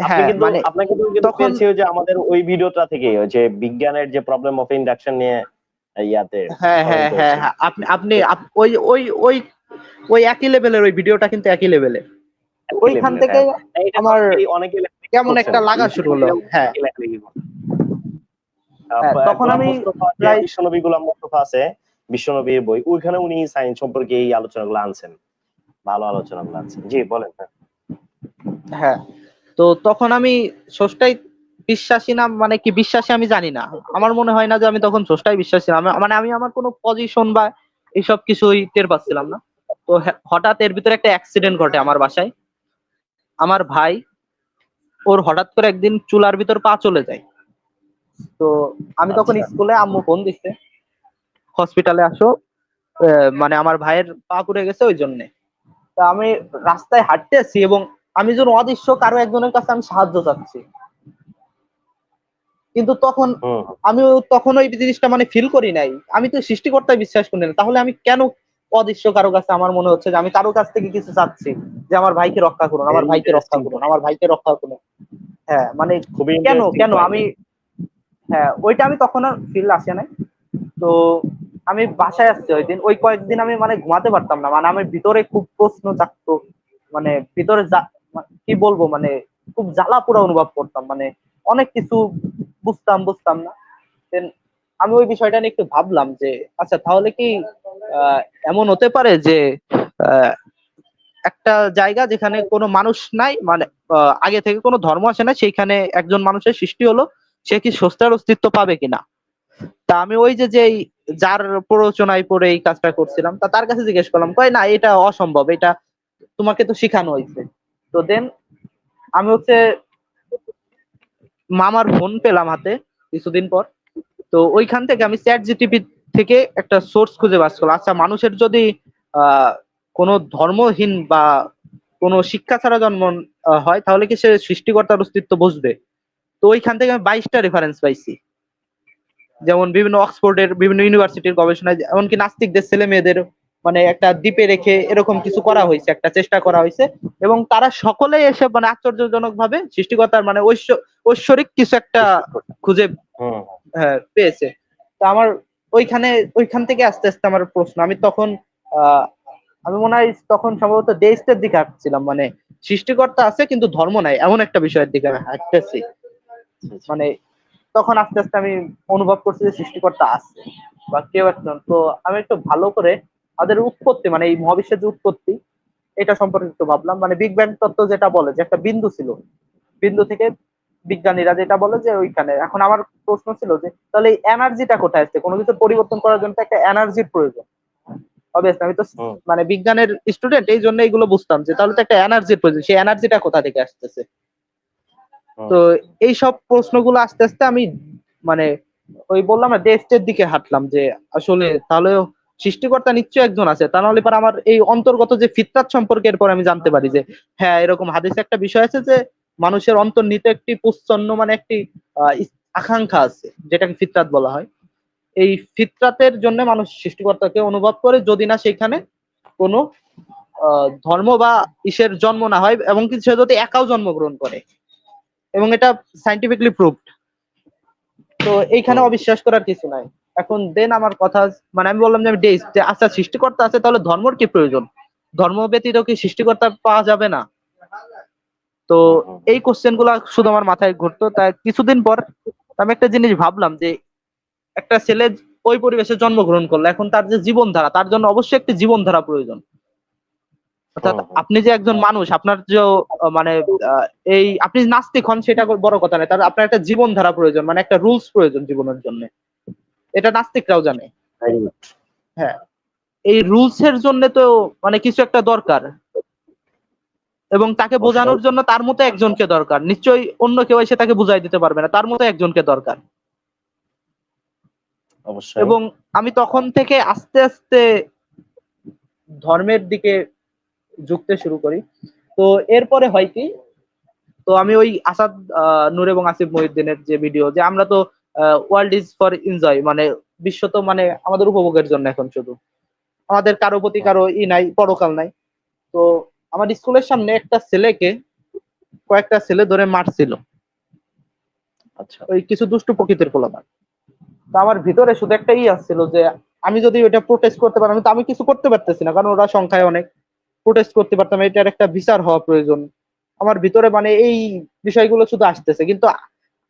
আপনাকে কিন্তু কিন্তু তখন- যে আমাদের ওই ভিডিওটা থেকে যে বিজ্ঞানের যে প্রবলেম অফ ইন্ডাকশন নিয়ে ইয়াতে হ্যাঁ হ্যাঁ হ্যাঁ হ্যাঁ আপনি আপনি ওই ওই ওই ওই একই লেভেলের ওই ভিডিওটা কিন্তু একই লেভেলের ওইখান থেকে হ্যাঁ। আমার অনেকেই- অনেকেই লেখালেখি কেমন একটা লাগা শুরু হলো হ্যাঁ। হ্যাঁ, তখন আমি প্রায়- বিশ্বনবী গোলাম মোস্তফা আছে বিশ্বনবীর বই ওইখানে উনি সায়েন্স সম্পর্কে এই আলোচনাগুলো আনছেন। ভালো আলোচনা আলোচনাগুলো আনছেন। জি বলেন। হ্যাঁ। তো তখন আমি ষষ্ঠাই বিশ্বাসী না মানে কি বিশ্বাসী আমি জানি না। আমার মনে হয় না যে আমি তখন ষষ্ঠাই বিশ্বাসী না। মানে আমি আমার কোনো পজিশন বা এইসব কিছুই টের পাচ্ছিলাম না। তো হঠাৎ এর ভিতরে একটা অ্যাক্সিডেন্ট ঘটে আমার বাসায়। আমার ভাই ওর হঠাৎ করে একদিন চুলার ভিতর পা চলে যায়। তো আমি তখন আচ্ছা। স্কুলে আম্মু ফোন দিচ্ছে হসপিটালে আসো। আহ, মানে আমার ভাইয়ের পা পুড়ে গেছে ওই জন্যে। তা আমি রাস্তায় হাঁটতে আছি এবং আমি যেন অদৃশ্য কারও একজনের কাছে আমি সাহায্য চাচ্ছি। কিন্তু তখন আমি তখন ওই জিনিসটা মানে ফিল করি নাই। আমি তো সৃষ্টিকর্তায় বিশ্বাস করি না তাহলে আমি কেন অদৃশ্য কারও কাছে আমার মনে হচ্ছে যে আমি কারও কাছ থেকে কিছু চাচ্ছি? যে আমার ভাইকে রক্ষা করুন আমার ভাইকে রক্ষা করুন আমার ভাইকে রক্ষা করুন। হ্যাঁ মানে খুবই কেন কেন আমি হ্যাঁ ওইটা আমি তখন আর ফিল আসে নাই। তো আমি বাসায় আসছি ওই দিন। ওই কয়েকদিন আমি মানে ঘুমাতে পারতাম না। মানে আমার ভিতরে খুব প্রশ্ন থাকতো মানে ভিতরে কি বলব মানে খুব জ্বালা পোড়া অনুভব করতাম মানে অনেক কিছু বুঝতাম বুঝতাম না। Then আমি ওই বিষয়টা নিয়ে একটু ভাবলাম যে আচ্ছা তাহলে কি এমন হতে পারে যে একটা জায়গা যেখানে কোনো মানুষ নাই মানে আগে থেকে কোনো ধর্ম আসে না সেইখানে একজন মানুষের সৃষ্টি হলো, সে কি স্রষ্টার অস্তিত্ব পাবে কিনা? তা আমি ওই যে যেই যার প্ররোচনায় পড়ে এই কাজটা করছিলাম, তা তার কাছে জিজ্ঞেস করলাম, কয় না, এটা অসম্ভব, এটা তোমাকে তো শিখানো হয়েছে। তো দেন আমি হচ্ছে মামার ফোন পেলাম হাতে কিছুদিন পর। তো ওইখান থেকে আমি চ্যাট জিটিপি থেকে একটা সোর্স খুঁজে বাস করলাম। আচ্ছা মানুষের যদি কোনো ধর্মহীন বা কোনো শিক্ষা ছাড়া জন্ম হয়, তাহলে কি সে সৃষ্টিকর্তার অস্তিত্ব বুঝবে? তো ওইখান থেকে আমি বাইশটা রেফারেন্স পাইছি। যেমন বিভিন্ন অক্সফোর্ডের বিভিন্ন ইউনিভার্সিটির গবেষণায়, এমনকি নাস্তিকদের ছেলে মেয়েদের মানে একটা দ্বীপে রেখে এরকম কিছু করা হয়েছে একটা চেষ্টা করা হয়েছে। এবং তারা সকলেই এসে মানে আশ্চর্যজনক ভাবে সৃষ্টিকর্তার মানে ঐশ্ব- ঐশ্বরিক কিছু একটা খুঁজে হ্যাঁ, পেয়েছে। তো আমার ওইখানে ওইখান থেকে আস্তে আস্তে আমার প্রশ্ন আমি তখন আমি মনে হয় তখন সম্ভবত দেশের দিকে হাঁটছিলাম মানে সৃষ্টিকর্তা আছে কিন্তু ধর্ম নাই এমন একটা বিষয়ের দিকে আমি হাঁটতেছি। মানে তখন আস্তে আস্তে আমি অনুভব করছি যে সৃষ্টিকর্তা আছে বা কেউ একজন। তো আমি একটু ভালো করে আমাদের উৎপত্তি মানে এই মহাবিশ্বের যে উৎপত্তি এটা সম্পর্কে একটু ভাবলাম। মানে বিগ ব্যাং তত্ত্ব যেটা বলে যে একটা বিন্দু ছিল। বিন্দু থেকে বিজ্ঞানীরা যেটা বলে যে ওইখানে। এখন আমার প্রশ্ন ছিল যে তাহলে এই এনার্জিটা কোথায় আসছে? কোনো কিছু পরিবর্তন করার জন্য একটা এনার্জির প্রয়োজন। অবভিয়াসলি আমি তো মানে বিজ্ঞানের স্টুডেন্ট এই জন্য এগুলো বুঝতাম যে তাহলে তো একটা এনার্জির প্রয়োজন। সেই এনার্জিটা কোথা থেকে আসতেছে? তো এই সব প্রশ্নগুলো আস্তে আস্তে আমি মানে ওই বললাম না দেশের দিকে হাঁটলাম যে আসলে তাহলে সৃষ্টিকর্তা নিশ্চয় একজন আছে। তা নাহলে পর আমার এই অন্তর্গত যে ফিতরাত সম্পর্কে এরপর আমি জানতে পারি যে হ্যাঁ এরকম হাদিসে একটা বিষয় আছে যে, মানুষের অন্তর্নিহিত একটি পুচ্ছন্ন মানে একটি আকাঙ্ক্ষা আছে, যেটাকে ফিতরাত বলা হয়। এই ফিতরাতের জন্য মানুষ সৃষ্টিকর্তাকে অনুভব করে যদি না সেখানে কোনো ধর্ম বা ইসের জন্ম না হয় এবং কি সে যদি একাও জন্মগ্রহণ করে। এবং এটা সাইন্টিফিকলি প্রুভড তো এইখানে অবিশ্বাস করার কিছু নাই। এখন দেন আমার কথা মানে আমি বললাম যে আমি ডেস যে আচ্ছা সৃষ্টিকর্তা আছে তাহলে ধর্মর কি প্রয়োজন? ধর্ম ব্যতীত কি সৃষ্টিকর্তা পাওয়া যাবে না? তো এই কোশ্চেনগুলা শুধু আমার মাথায় ঘুরতো তাই কিছুদিন পর আমি একটা জিনিস ভাবলাম যে একটা ছেলে ওই পরিবেশে জন্মগ্রহণ করল এখন তার যে জীবনধারা তার জন্য অবশ্যই একটি জীবনধারা প্রয়োজন। অর্থাৎ। আপনি যে একজন মানুষ আপনার যে মানে এই আপনি নাস্তিক হন সেটা বড় কথা নয় তার আপনার একটা জীবনধারা প্রয়োজন মানে একটা রুলস প্রয়োজন জীবনের জন্য। এটা নাস্তিকরাও জানে। হ্যাঁ। এই রুলস এর জন্য তো মানে কিছু একটা দরকার। এবং তাকে বোঝানোর জন্য তার মতো একজনকে দরকার। নিশ্চয়ই অন্য কেউ এসে তাকে বুঝাই দিতে পারবে না তার মতো একজনকে দরকার। অবশ্যই। এবং আমি তখন থেকে আস্তে আস্তে ধর্মের দিকে ঝুঁকতে শুরু করি। তো এরপরে হয় কি তো আমি ওই আসাদ নূর এবং আসিফ মহিউদ্দিনের যে ভিডিও যে আমরা তো ওয়ার্ল্ড ইজ ফর এনজয় মানে বিশ্ব তো মানে আমাদের উপভোগের জন্য এখন শুধু। আমাদের কারও প্রতি কারও ই নাই পরকাল নাই। তো আমার স্কুলের সামনে একটা ছেলেকে কয়েকটা ছেলে ধরে মারছিল। আচ্ছা। ওই কিছু দুষ্টু প্রকৃতির পোলাপান তো আমার ভিতরে শুধু একটা ই আসছিল যে আমি যদি ওইটা প্রোটেস্ট করতে পারতাম তো আমি কিছু করতে পারতেছি না কারণ ওরা সংখ্যায় অনেক। প্রোটেস্ট করতে পারতাম এটার একটা বিচার হওয়া প্রয়োজন। আমার ভিতরে মানে এই বিষয়গুলো শুধু আসতেছে। কিন্তু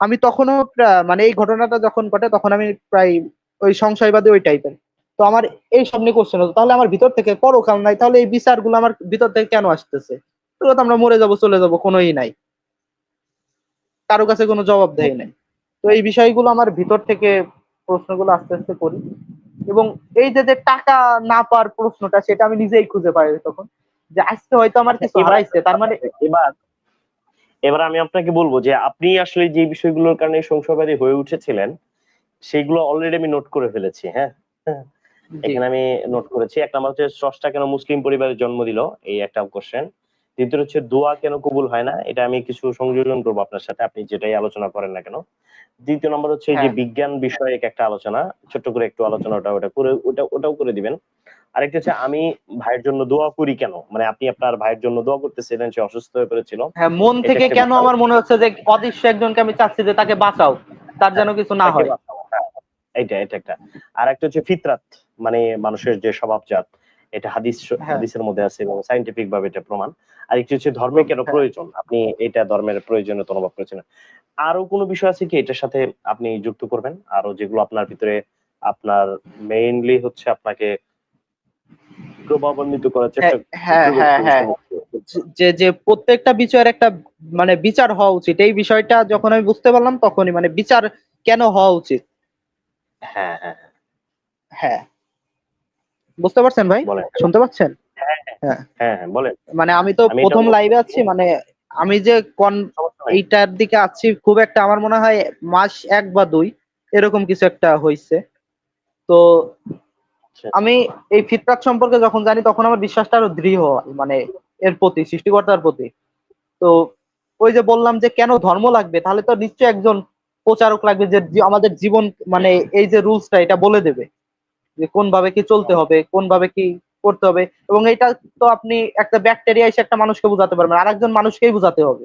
আমি তখনও মানে এই ঘটনাটা যখন ঘটে তখন আমি প্রায় ওই সংশয়বাদী ওই টাইপের তো আমার এই সব নিয়ে কোশ্চেন হতো তাহলে আমার ভিতর থেকে পরকাল নাই তাহলে এই বিচারগুলো আমার ভিতর থেকে কেন আসতেছে? তো আমরা মরে যাব চলে যাব কোনোই নাই। কারও কাছে কোনো জবাব দেয় নাই। তো এই বিষয়গুলো আমার ভিতর থেকে প্রশ্নগুলো আস্তে আস্তে করি। এবং এই যে যে টাকা না পাওয়ার প্রশ্নটা সেটা আমি নিজেই খুঁজে পাই তখন। যে আজকে হয়তো আমার কিছু হারাইছে তার মানে এবার এবার আমি আপনাকে বলব যে আপনি আসলে যে বিষয়গুলোর কারণে সংশয়বাদী হয়ে উঠেছিলেন সেগুলো অলরেডি আমি নোট করে ফেলেছি হ্যাঁ? এখানে আমি নোট করেছি। এক নাম্বার হচ্ছে স্রষ্টা কেন মুসলিম পরিবারে জন্ম দিল? এই একটা কোশ্চেন দ্বিতীয় হচ্ছে দোয়া কেন কবুল হয় না? এটা আমি কিছু সংযোজন করব আপনার সাথে আপনি যেটাই আলোচনা করেন না কেন। দ্বিতীয় নম্বর হচ্ছে যে হ্যাঁ। বিজ্ঞান বিষয়ক একটা আলোচনা ছোট্ট করে একটু আলোচনা ওটা ওটা করে ওটা ওটাও করে দিবেন। আরেকটা হচ্ছে আমি ভাইয়ের জন্য দোয়া করি কেন? মানে আপনি আপনার ভাইয়ের জন্য দোয়া করতেছিলেন সে অসুস্থ হয়ে পড়েছিল। হ্যাঁ মন থেকে কেন আমার মনে হচ্ছে যে অদৃশ্য একজনকে আমি চাচ্ছি যে তাকে বাঁচাও তার যেন কিছু না হয়। হ্যাঁ, এইটা এটা একটা। আর একটা হচ্ছে ফিতরাত মানে মানুষের যে স্বভাবজাত এটা হাদিস হ্যাঁ। হাদিসের মধ্যে আছে এবং সাইন্টিফিক ভাবে এটা প্রমাণ। আর একটি হচ্ছে ধর্মে কেন হ্যাঁ। প্রয়োজন? আপনি এটা ধর্মের প্রয়োজনীয়তা অনুভব করেছেন। আরও কোনো বিষয় আছে কি এটার সাথে আপনি যুক্ত করবেন? আরও যেগুলো আপনার ভিতরে আপনার মেইনলি হচ্ছে আপনাকে প্রভাবান্বিত করার চেষ্টা হ্যাঁ হ্যাঁ হ্যাঁ যে যে প্রত্যেকটা বিষয়ের একটা মানে বিচার হওয়া উচিত। এই বিষয়টা যখন আমি বুঝতে পারলাম তখনই মানে বিচার কেন হওয়া উচিত? হ্যাঁ হ্যাঁ বুঝতে পারছেন ভাই? শুনতে পাচ্ছেন? হ্যাঁ হ্যাঁ। বলেন। মানে আমি তো প্রথম লাইভে আছি মানে আমি যে কন এইটার দিকে আছি খুব একটা আমার মনে হয় মাস এক বা দুই এরকম কিছু একটা হয়েছে তো। আমি এই ফিতরাত সম্পর্কে যখন জানি তখন আমার বিশ্বাসটা আরও দৃঢ় হয় মানে এর প্রতি সৃষ্টিকর্তার প্রতি। তো ওই যে বললাম যে কেন ধর্ম লাগবে তাহলে তো নিশ্চয়ই একজন প্রচারক লাগবে যে আমাদের জীবন মানে এই যে রুলসটা এটা বলে দেবে। যে কোন ভাবে কি চলতে হবে কোন ভাবে কি করতে হবে এবং এটা তো আপনি একটা ব্যাকটেরিয়া এসে একটা মানুষকে বোঝাতে পারবেন আর একজন মানুষকেই বোঝাতে হবে।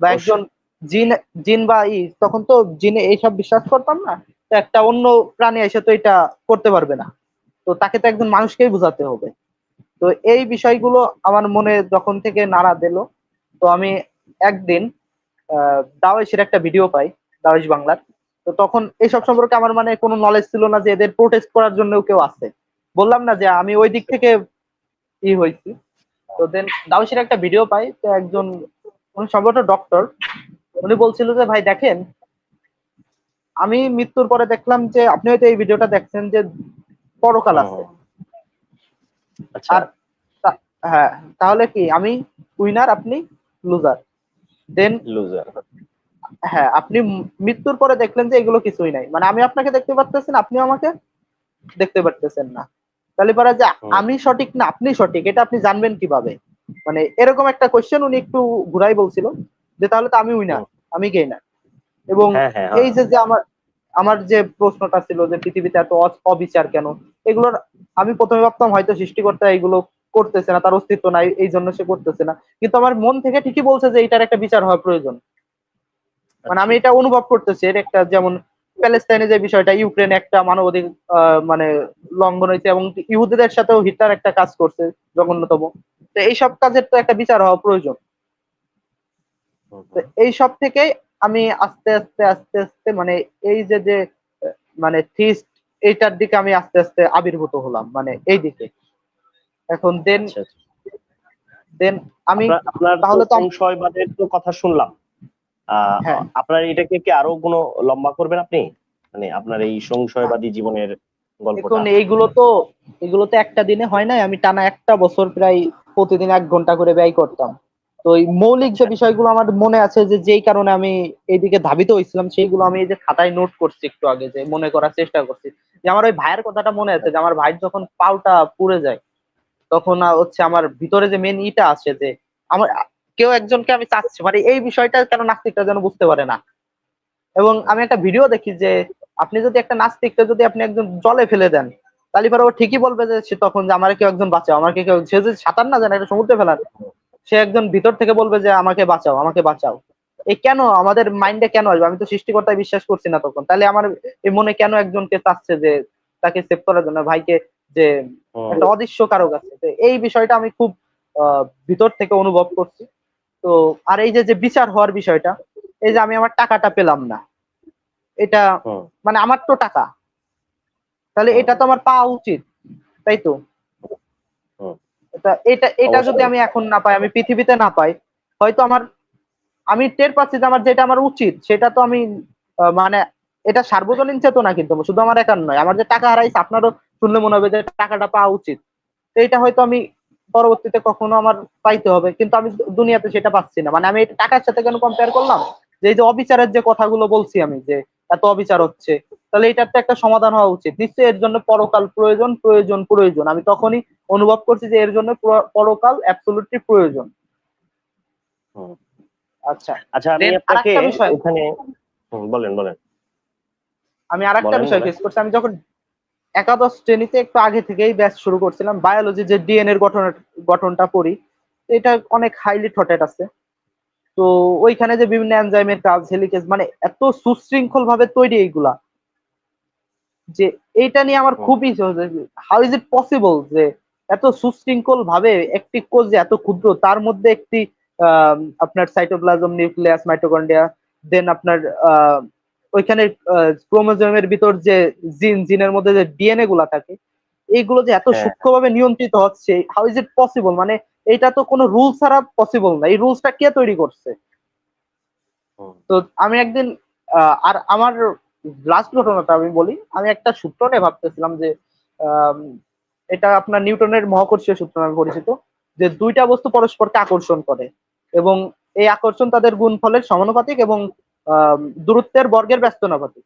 বা একজন জিন জিন বা ই তখন তো জিনে এইসব বিশ্বাস করতাম না। একটা অন্য প্রাণী এসে তো এটা করতে পারবে না। তো তাকে তো একজন মানুষকেই বোঝাতে হবে। তো এই বিষয়গুলো আমার মনে যখন থেকে নাড়া দিল, তো আমি একদিন দাওয়েশের একটা ভিডিও পাই দাওয়েশ বাংলার। তো তখন এইসব সম্পর্কে আমার মানে কোনো নলেজ ছিল না যে এদের প্রোটেস্ট করার জন্য কেউ আছে। বললাম না যে আমি ওই দিক থেকে ই হয়েছি। তো দেন দাওয়েশের একটা ভিডিও পাই, তো একজন সম্ভবত ডক্টর উনি বলছিল যে, ভাই দেখেন আমি মৃত্যুর পরে দেখলাম যে আপনি হয়তো এই ভিডিওটা দেখছেন যে পরকাল আছে। আচ্ছা। আর হ্যাঁ তাহলে কি আমি উইনার আপনি লুজার। দেন লুজার। হ্যাঁ আপনি মৃত্যুর পরে দেখলেন যে এগুলো কিছুই নাই। মানে আমি আপনাকে দেখতে পারতেছেন আপনি আমাকে দেখতে পারতেছেন না। তাহলে পরে যে আমি সঠিক না আপনি সঠিক এটা আপনি জানবেন কীভাবে? মানে এরকম একটা কোশ্চেন উনি একটু ঘুরাই বলছিল যে তাহলে তো আমি উইনার আমি গেইনার এবং হ্যাঁ হ্যাঁ এই যে যে আমার আমার যে প্রশ্নটা ছিল যে পৃথিবীতে এত অবিচার কেন? এগুলোর আমি প্রথমে ভাবতাম হয়তো সৃষ্টিকর্তা এগুলো করতেছে না তার অস্তিত্ব নাই এই জন্য সে করতেছে না। কিন্তু আমার মন থেকে ঠিকই বলছে যে এটার একটা বিচার হওয়া প্রয়োজন। মানে আমি এটা অনুভব করতেছি এর একটা যেমন প্যালেস্তাইনে যে বিষয়টা ইউক্রেন একটা মানবাধিকার আহ, মানে লঙ্ঘন হয়েছে এবং ইহুদিদের সাথেও হিটলার একটা কাজ করছে জঘন্যতম। তো এইসব কাজের তো একটা বিচার হওয়া প্রয়োজন। তো এই সব থেকে আমি আস্তে আস্তে আস্তে আস্তে মানে এই যে যে মানে থিস্ট এইটার দিকে আমি আস্তে আস্তে আবির্ভূত হলাম মানে এই দিকে। এখন দেন আচ্ছা, আচ্ছা। দেন আমি তাহলে তো সংশয়বাদের তো কথা শুনলাম। হ্যাঁ। আপনার এটাকে কি আরও কোনো লম্বা করবেন আপনি? মানে আপনার এই সংশয়বাদী জীবনের এখন এইগুলো তো এগুলো তো একটা দিনে হয় নাই। আমি টানা একটা বছর প্রায় প্রতিদিন এক ঘণ্টা করে ব্যয় করতাম। তো এই মৌলিক যে বিষয়গুলো আমার মনে আছে যে যেই কারণে আমি এইদিকে ধাবিত হয়েছিলাম, সেইগুলো আমি এই যে খাতায় নোট করছি একটু আগে, যে মনে করার চেষ্টা করছি। যে আমার ওই ভাইয়ের কথাটা মনে আছে যে আমার ভাই যখন পাউটা পুড়ে যায়, তখন হচ্ছে আমার ভিতরে যে মেন ইটা আছে যে আমার কেউ একজনকে আমি চাচ্ছি মানে এই বিষয়টা কেন নাস্তিকটা যেন বুঝতে পারে না? এবং আমি একটা ভিডিও দেখি যে আপনি যদি একটা নাস্তিককে যদি আপনি একজন জলে ফেলে দেন, তাহলে পরে ও ঠিকই বলবে যে তখন যে আমার কেউ একজন বাঁচাও আমার কেউ, সে যদি সাঁতার না জানে একটা সমুদ্রে ফেলার। সে একজন ভিতর থেকে বলবে যে আমাকে বাঁচাও আমাকে বাঁচাও। এই কেন? আমাদের মাইন্ডে কেন আসবে? আমি তো সৃষ্টিকর্তায় বিশ্বাস করছি না তখন। তাহলে আমার এই মনে কেন একজনকে চাচ্ছে যে তাকে সেভ করার জন্য? ভাইকে যে একটা অদৃশ্য কারও কাছে তো এই বিষয়টা আমি খুব আহ, ভিতর থেকে অনুভব করছি। তো আর এই যে যে বিচার হওয়ার বিষয়টা এই যে আমি আমার টাকাটা পেলাম না। এটা মানে আমার তো টাকা। তাহলে এটা তো আমার পাওয়া উচিত তাই তো। এটা এটা এটা যদি আমি এখন না পাই আমি পৃথিবীতে না পাই হয়তো আমার আমি টের পাচ্ছি যে আমার যেটা আমার উচিত সেটা তো আমি মানে এটা সার্বজনীন চেতনা কিন্তু শুধু আমার একার নয় আমার যে টাকা হারাইছে আপনারও শুনলে মনে হবে যে টাকাটা পাওয়া উচিত। তো এটা হয়তো আমি পরবর্তীতে কখনো আমার পাইতে হবে কিন্তু আমি দুনিয়াতে সেটা পাচ্ছি না। মানে আমি টাকার সাথে কেন কম্পেয়ার করলাম? যে এই যে অবিচারের যে কথাগুলো বলছি আমি যে এত অবিচার হচ্ছে। তাহলে এটার তো একটা সমাধান হওয়া উচিত। নিশ্চয়ই এর জন্য পরকাল প্রয়োজন প্রয়োজন প্রয়োজন। আমি তখনই অনুভব করছি যে এর জন্য পরকাল অ্যাবসলুটলি প্রয়োজন। আচ্ছা। আচ্ছা আমি আপনাকে আরেকটা। হুম, বলেন বলেন। আমি আর একটা বিষয় ফেস করছি। আমি যখন একাদশ শ্রেণীতে একটু আগে থেকেই ব্যাচ শুরু করছিলাম বায়োলজি যে ডিএনএর গঠন গঠনটা পড়ি এটা অনেক হাইলি থটেড আছে। তো ওইখানে যে বিভিন্ন এনজাইমের কাজ হেলিকেজ মানে এত সুশৃঙ্খল ভাবে তৈরি এইগুলা যে এইটা নিয়ে আমার। খুবই হাউ ইজ ইট পসিবল যে এত সুশৃঙ্খল ভাবে একটি কোষ যে এত ক্ষুদ্র তার মধ্যে একটি আহ, আপনার সাইটোপ্লাজম নিউক্লিয়াস মাইটোকন্ড্রিয়া দেন আপনার আহ, ওইখানে ক্রোমোজোমের ভিতর যে জিন জিনের মধ্যে যে ডিএনএ গুলা থাকে এইগুলো যে এত হ্যাঁ। সূক্ষ্মভাবে নিয়ন্ত্রিত হচ্ছে হাউ ইজ ইট পসিবল মানে এটা তো কোনো রুল ছাড়া পসিবল না। এই রুলসটা কে তৈরি করছে? তো আমি একদিন আর আমার লাস্ট ঘটনাটা আমি বলি আমি একটা সূত্র নিয়ে ভাবতেছিলাম যে এটা আপনার নিউটনের মহাকর্ষীয় সূত্র নামে পরিচিত যে দুইটা বস্তু পরস্পরকে আকর্ষণ করে এবং এই আকর্ষণ তাদের গুণফলের সমানুপাতিক এবং দূরত্বের বর্গের ব্যস্তনাপাতিক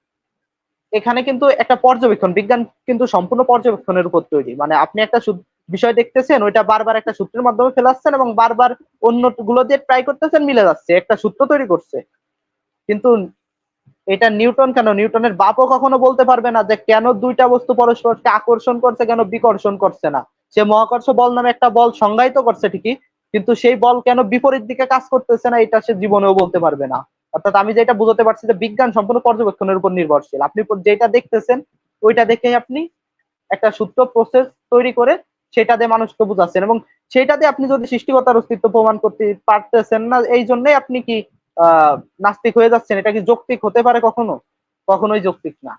এখানে কিন্তু একটা পর্যবেক্ষণ, বিজ্ঞান কিন্তু সম্পূর্ণ পর্যবেক্ষণের উপর তৈরি। মানে আপনি একটা বিষয় দেখতেছেন, ওইটা বারবার একটা সূত্রের মাধ্যমে ফেলাচ্ছেন এবং বারবার অন্যগুলো দিয়ে ট্রাই করতেছেন, মিলে যাচ্ছে। একটা সূত্র তৈরি করছে। কিন্তু এটা নিউটন কেন? নিউটনের বাপও কখনো বলতে পারবে না যে কেন দুইটা বস্তু পরস্পরকে আকর্ষণ করছে, কেন বিকর্ষণ করছে না। সে মহাকর্ষ বল নামে একটা বল সংজ্ঞায়িত করছে ঠিকই, কিন্তু সেই বল কেন বিপরীত দিকে কাজ করতেছে না, এটা সে জীবনেও বলতে পারবে না। অর্থাৎ আমি যেটা বুঝতে পারছি যে বিজ্ঞান সম্পূর্ণ পর্যবেক্ষণের উপর নির্ভরশীল। আপনি যেটা দেখতেছেন, ওইটা দেখে আপনি একটা সূত্র প্রসেস তৈরি করে সেটা দিয়ে মানুষকে বুঝাচ্ছেন এবং সেটা দিয়ে আপনি যদি সৃষ্টিকতার অস্তিত্ব প্রমাণ করতে পারতেছেন না, এই জন্যই আপনি কি, আহ, নাস্তিক হয়ে যাচ্ছেন? এটা কি যৌক্তিক হতে পারে কখনো? কখনোই যৌক্তিক না।